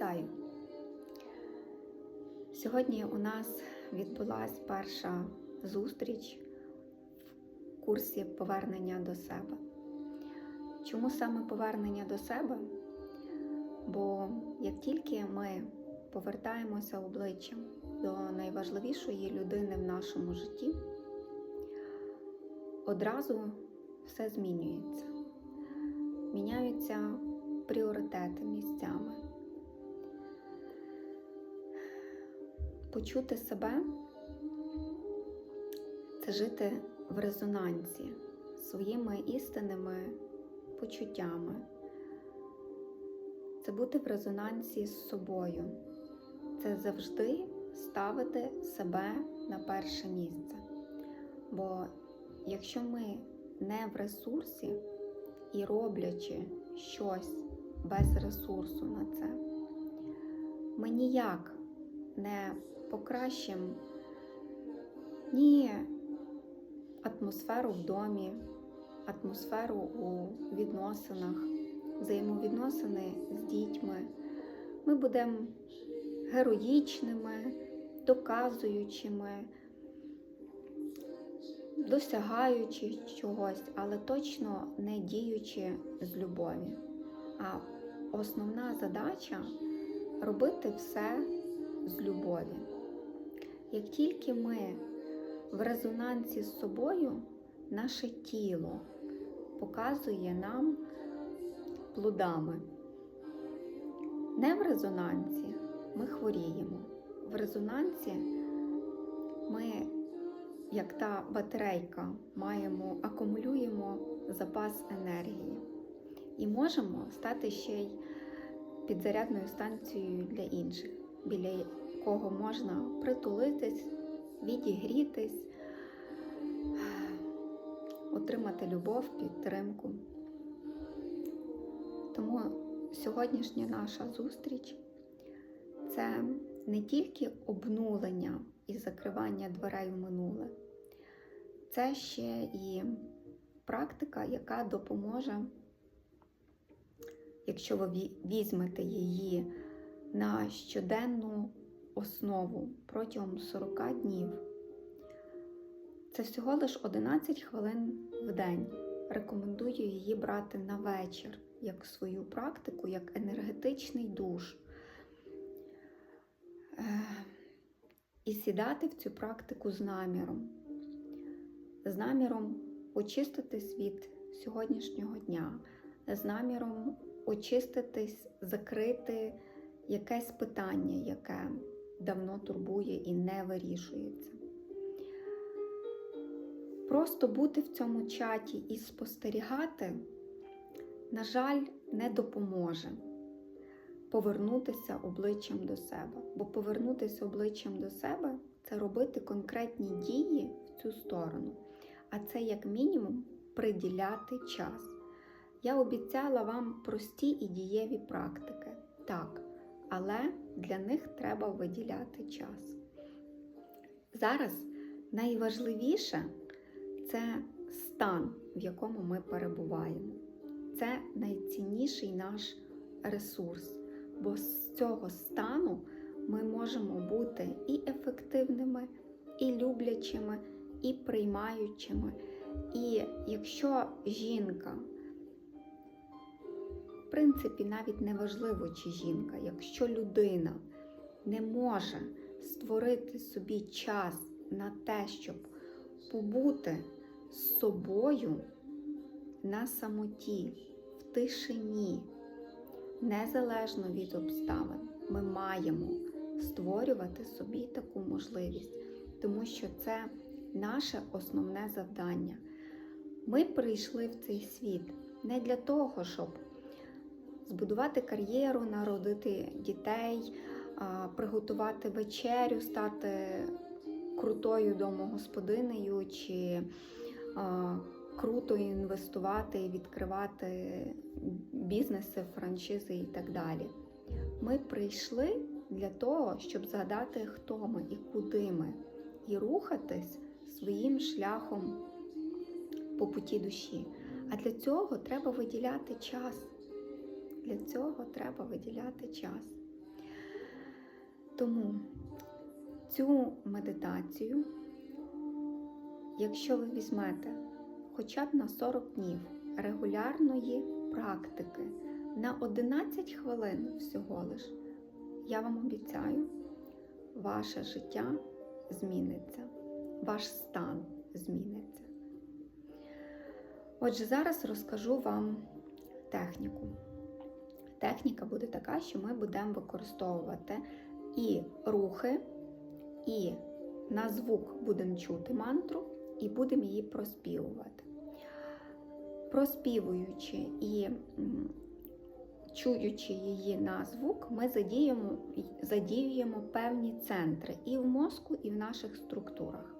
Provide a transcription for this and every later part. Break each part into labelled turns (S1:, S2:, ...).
S1: Вітаю! Сьогодні у нас відбулася перша зустріч в курсі повернення до себе. Чому саме повернення до себе? Бо як тільки ми повертаємося обличчям до найважливішої людини в нашому житті, одразу все змінюється. Міняються пріоритети місцями. Почути себе це жити в резонансі своїми істинними почуттями. Це бути в резонансі з собою. Це завжди ставити себе на перше місце. Бо якщо ми не в ресурсі і роблячи щось без ресурсу на це, ми ніяк не покращимо ні атмосферу в домі, атмосферу у відносинах, взаємовідносини з дітьми. Ми будемо героїчними, доказуючими, досягаючи чогось, але точно не діючи з любові. А основна задача робити все з любові. Як тільки ми в резонансі з собою, наше тіло показує нам плодами. Не в резонансі ми хворіємо. В резонансі ми, як та батарейка, маємо, акумулюємо запас енергії і можемо стати ще й підзарядною станцією для інших, біля кого можна притулитись, відігрітись, отримати любов, підтримку. Тому сьогоднішня наша зустріч це не тільки обнулення і закривання дверей в минуле, це ще і практика, яка допоможе, якщо ви візьмете її на щоденну основу протягом 40 днів. Це всього лиш 11 хвилин в день. Рекомендую її брати на вечір як свою практику, як енергетичний душ. І сідати в цю практику з наміром, з наміром очиститись від сьогоднішнього дня, з наміром очиститись, закрити якесь питання, яке давно турбує і не вирішується. Просто бути в цьому чаті і спостерігати, на жаль, не допоможе повернутися обличчям до себе. Бо повернутися обличчям до себе це робити конкретні дії в цю сторону. А це, як мінімум, приділяти час. Я обіцяла вам прості і дієві практики. Так, але для них треба виділяти час. Зараз найважливіше це стан, в якому ми перебуваємо. Це найцінніший наш ресурс, бо з цього стану ми можемо бути і ефективними, і люблячими, і приймаючими. І якщо жінка, принципі, навіть не важливо, чи жінка, якщо людина не може створити собі час на те, щоб побути з собою на самоті, в тишині, незалежно від обставин, ми маємо створювати собі таку можливість, тому що це наше основне завдання. Ми прийшли в цей світ не для того, щоб збудувати кар'єру, народити дітей, приготувати вечерю, стати крутою домогосподинею чи круто інвестувати і відкривати бізнеси, франшизи і так далі. Ми прийшли для того, щоб згадати, хто ми і куди ми, і рухатись своїм шляхом по путі душі. А для цього треба виділяти час. Для цього треба виділяти час. Тому цю медитацію, якщо ви візьмете хоча б на 40 днів регулярної практики, на 11 хвилин всього лиш, я вам обіцяю, ваше життя зміниться, ваш стан зміниться. Отже, зараз розкажу вам техніку. Техніка буде така, що ми будемо використовувати і рухи, і на звук будемо чути мантру, і будемо її проспівувати. Проспівуючи і чуючи її на звук, ми задіємо, задіюємо певні центри і в мозку, і в наших структурах.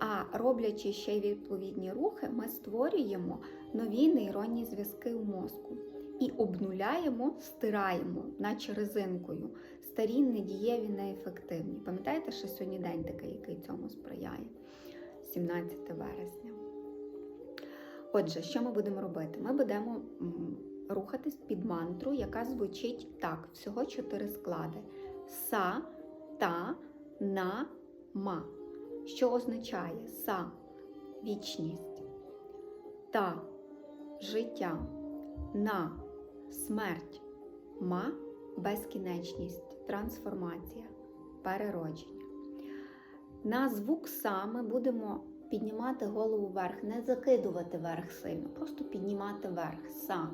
S1: А роблячи ще й відповідні рухи, ми створюємо нові нейронні зв'язки в мозку і обнуляємо, стираємо, наче резинкою, старі недієві, неефективні. Пам'ятаєте, що сьогодні день такий, який цьому сприяє? 17 вересня. Отже, що ми будемо робити? Ми будемо рухатись під мантру, яка звучить так: всього чотири склади: са, та, на, ма. Що означає са вічність, та життя, на смерть, ма безкінечність, трансформація, переродження. На звук са ми будемо піднімати голову вверх, не закидувати вверх сильно, просто піднімати вверх са.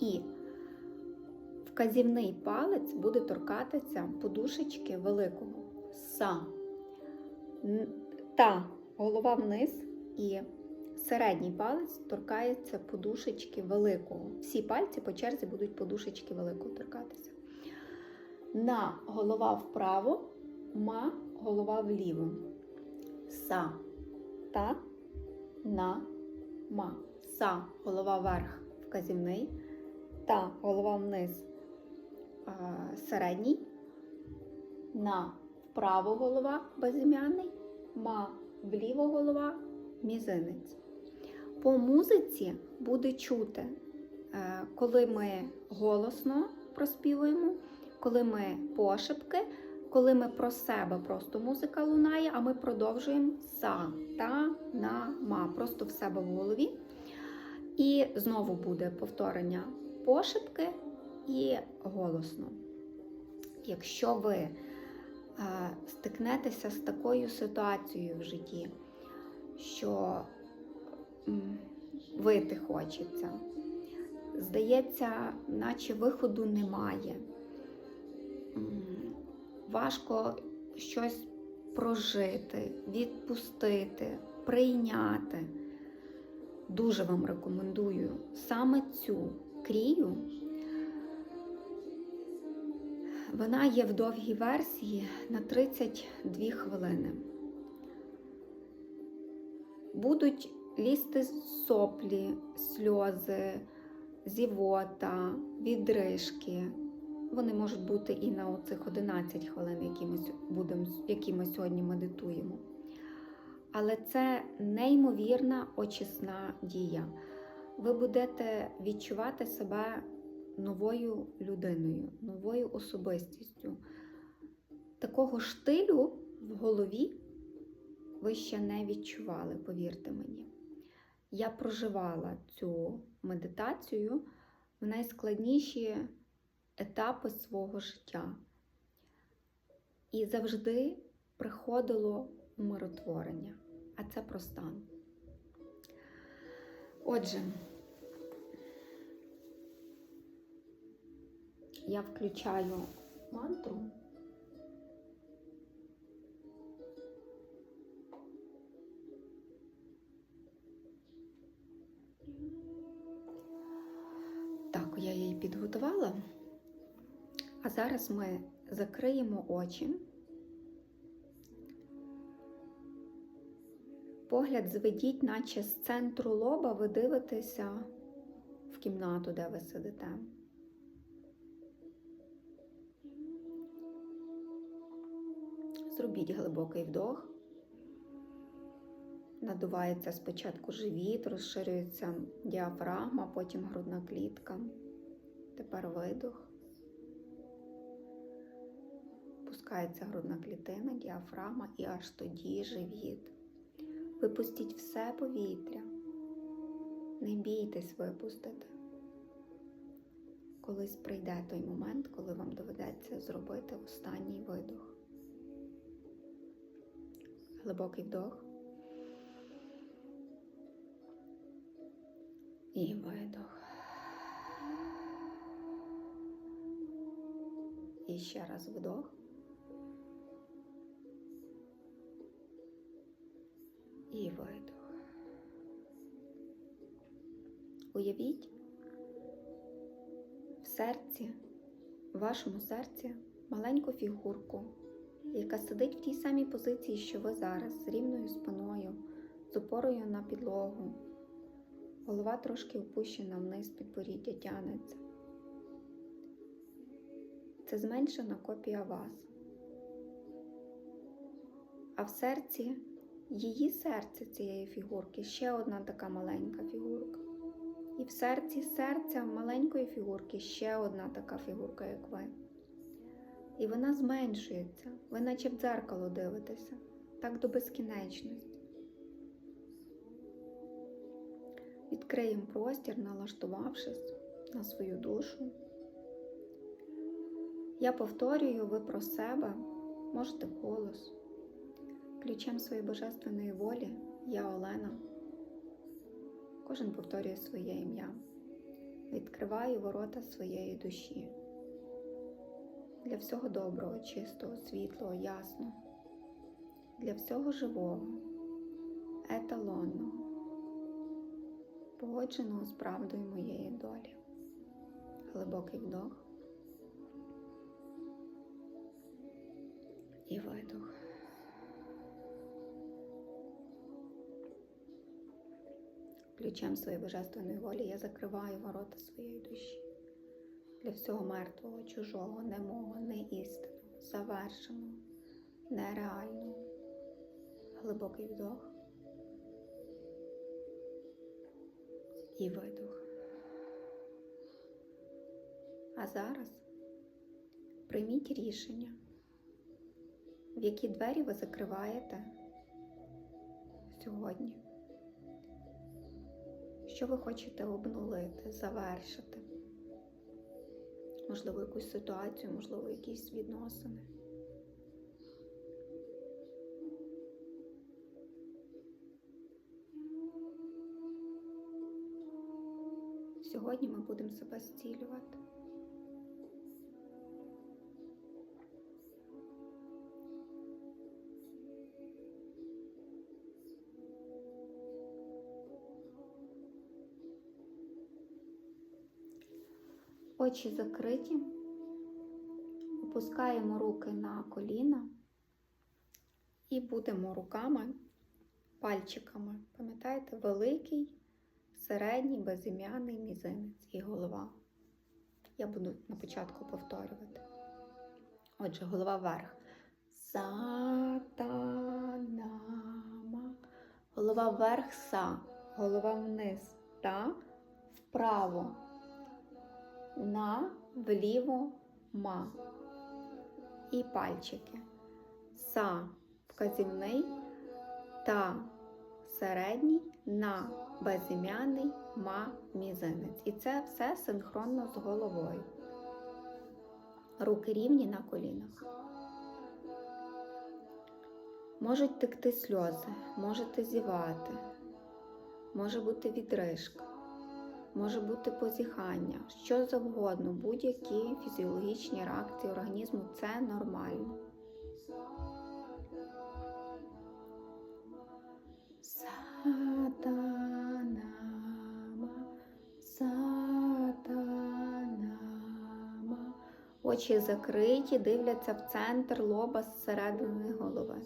S1: І вказівний палець буде торкатися подушечки великого са. Та голова вниз і середній палець торкається подушечки великого. Всі пальці по черзі будуть подушечки великого торкатися. На голова вправо, ма голова вліво. Са. Та, на, ма. Са голова вверх вказівний. Та голова вниз середній. На вправо голова безім'яний, ма вліво голова мізинець. По музиці буде чути, е, коли ми голосно проспівуємо, коли ми пошепки, коли ми про себе просто музика лунає, а ми продовжуємо са, та, на, ма, просто в себе в голові. І знову буде повторення пошепки і голосно. Якщо ви е, стикнетеся з такою ситуацією в житті, що вити хочеться, здається, наче виходу немає. Важко щось прожити, відпустити, прийняти. Дуже вам рекомендую саме цю крію. Вона є в довгій версії на 32 хвилини. Будуть лізти соплі, сльози, зівота, відрижки. Вони можуть бути і на оцих 11 хвилин, які ми, сьо- будем, які ми сьогодні медитуємо. Але це неймовірна очисна дія. Ви будете відчувати себе новою людиною, новою особистістю. Такого штилю в голові ви ще не відчували, повірте мені. Я проживала цю медитацію в найскладніші етапи свого життя. І завжди приходило умиротворення, а це про стан. Отже, я включаю мантру. Підготувала. А зараз ми закриємо очі. Погляд зведіть, наче з центру лоба ви дивитеся в кімнату, де ви сидите. Зробіть глибокий вдох. Надувається спочатку живіт, розширюється діафрагма, потім грудна клітка. Тепер видох. Опускається грудна клітина, діафрагма і аж тоді живіт. Випустіть все повітря. Не бійтесь випустити. Колись прийде той момент, коли вам доведеться зробити останній видох. Глибокий вдох. І видох. І ще раз вдох. І видох. Уявіть в серці, в вашому серці маленьку фігурку, яка сидить в тій самій позиції, що ви зараз, з рівною спиною, з опорою на підлогу. Голова трошки опущена вниз, підборіддя тянеться. Це зменшена копія вас. А в серці її серце цієї фігурки ще одна така маленька фігурка. І в серці серця маленької фігурки ще одна така фігурка, як ви. І вона зменшується, ви наче в дзеркало дивитеся, так до безкінечності. Відкриємо простір, налаштувавшись на свою душу. Я повторюю, ви про себе можете голос. Ключем своєї божественної волі я Олена. Кожен повторює своє ім'я. Відкриваю ворота своєї душі. Для всього доброго, чистого, світлого, ясного, для всього живого, еталонного, погодженого з правдою моєї долі. Глибокий вдох і видох. Ключем своєї божественної волі я закриваю ворота своєї душі для всього мертвого, чужого, немого, неістинного, завершеного, нереального. Глибокий вдох і видох. А зараз прийміть рішення, які двері ви закриваєте сьогодні. Що ви хочете обнулити, завершити? Можливо, якусь ситуацію, можливо, якісь відносини. Сьогодні ми будемо себе зцілювати. Очі закриті, опускаємо руки на коліна і будемо руками, пальчиками, пам'ятаєте, великий, середній, безім'яний мізинець і голова. Я буду на початку повторювати. Отже, голова вверх. Сатанама. Голова вверх са. Голова вниз та вправо на вліво ма. І пальчики. Са вказівний та середній на безім'яний ма мізинець. І це все синхронно з головою. Руки рівні на колінах. Можуть текти сльози, можете зівати, може бути відрижка може бути позіхання, що завгодно, будь-які фізіологічні реакції організму це нормально. Очі закриті, дивляться в центр лоба зсередини голови.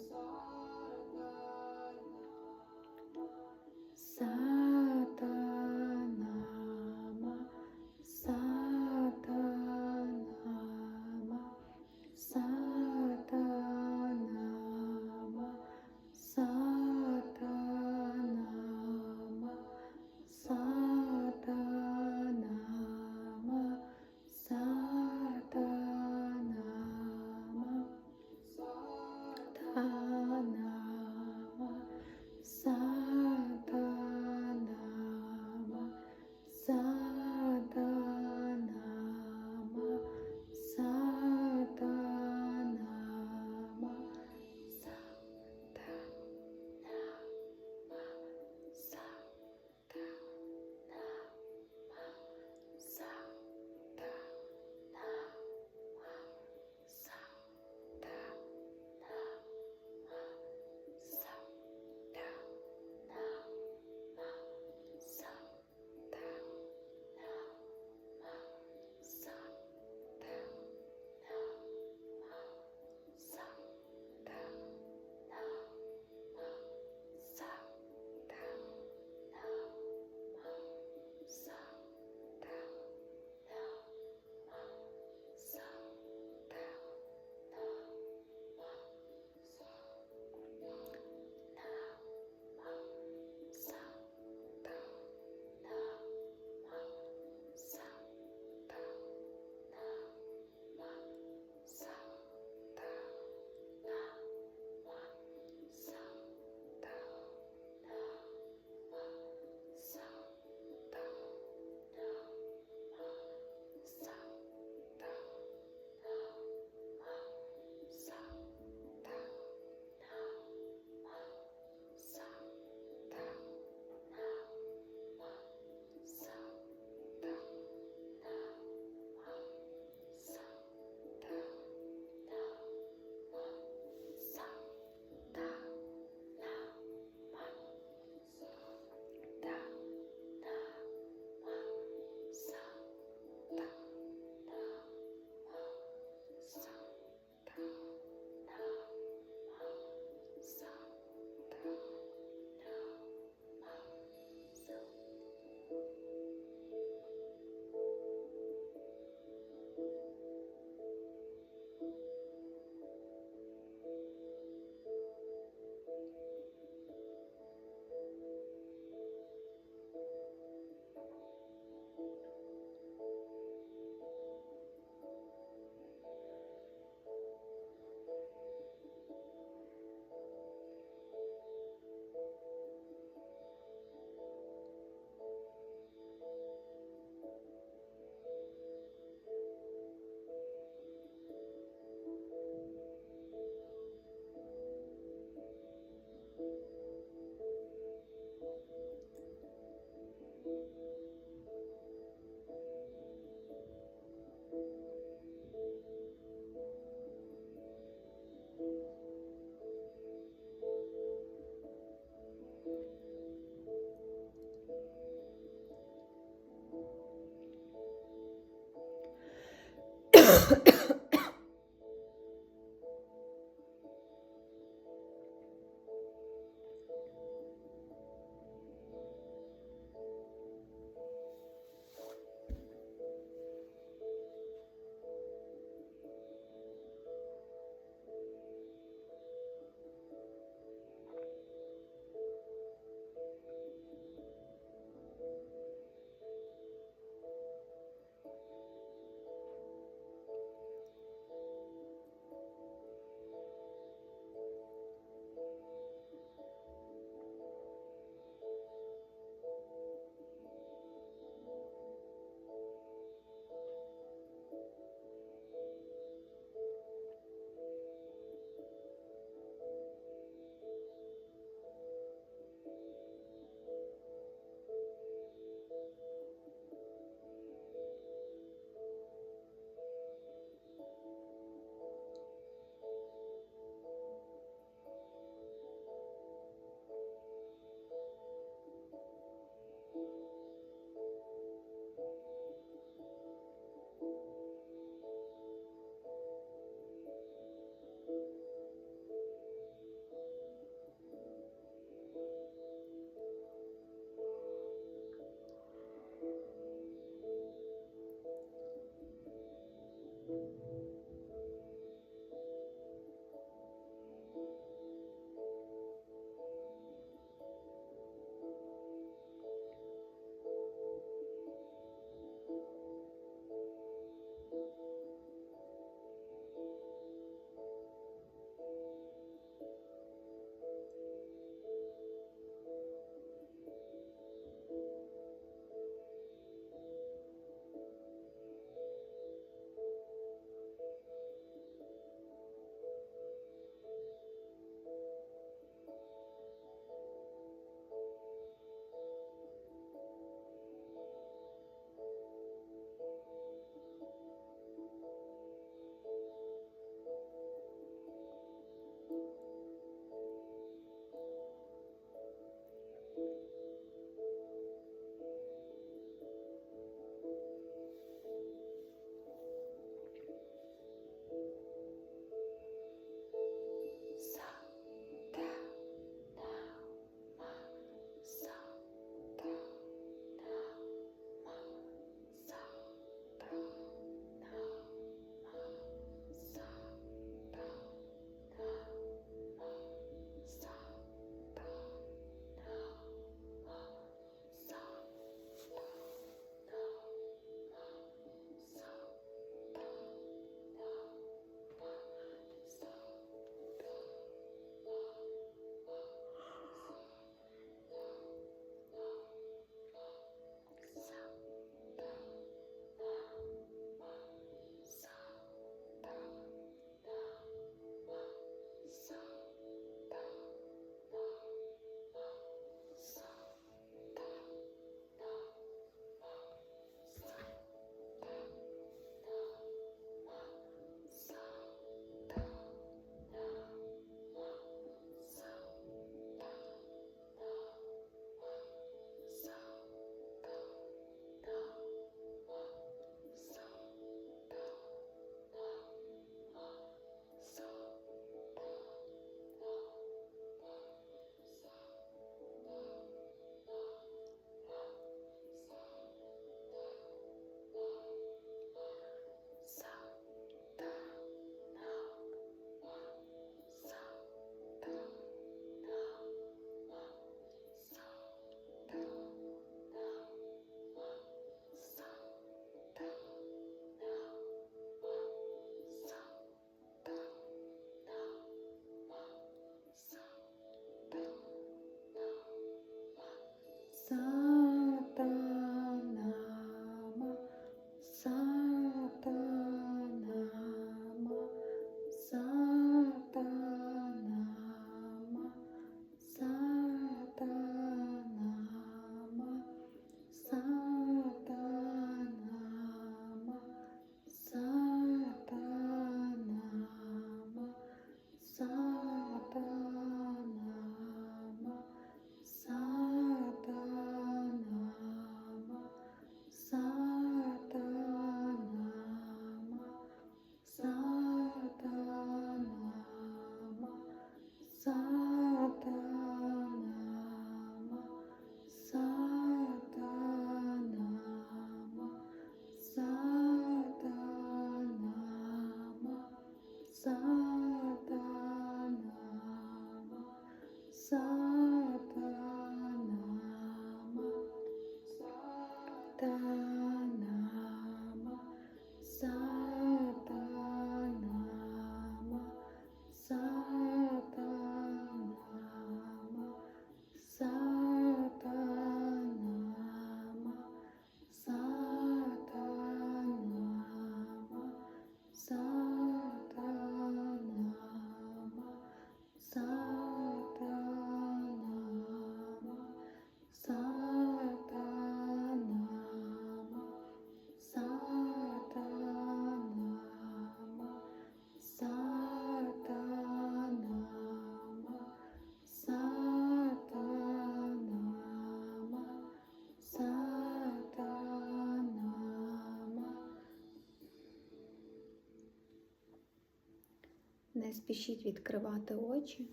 S1: Не спішіть відкривати очі.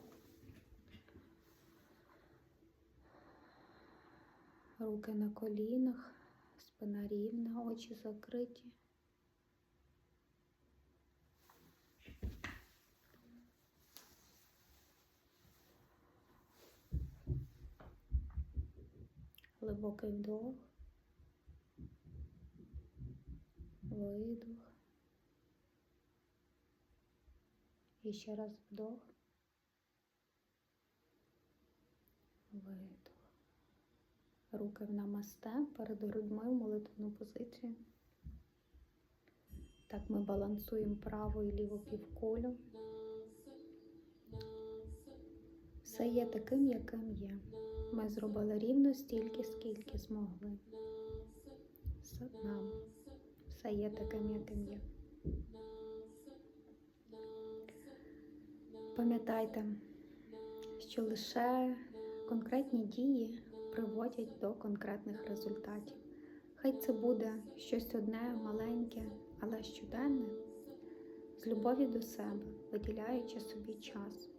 S1: Руки на колінах, спина рівна, очі закриті. Глибокий вдох, видох. І раз вдох, видох. Руки в намасте перед грудьми в молитвену позицію. Так ми балансуємо праву і ліву півкулю. Все є таким, яким є. Ми зробили рівно стільки, скільки змогли. Все нам. Все є таким, яким є. Пам'ятайте, що лише конкретні дії приводять до конкретних результатів. Хай це буде щось одне, маленьке, але щоденне, з любові до себе, виділяючи собі час.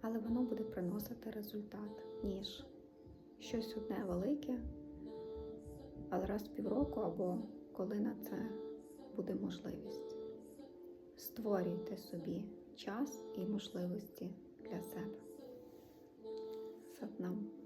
S1: Але воно буде приносити результат, ніж щось одне велике, але раз в півроку або коли на це буде можливість. Створюйте собі час і можливості для себе. Сатнам.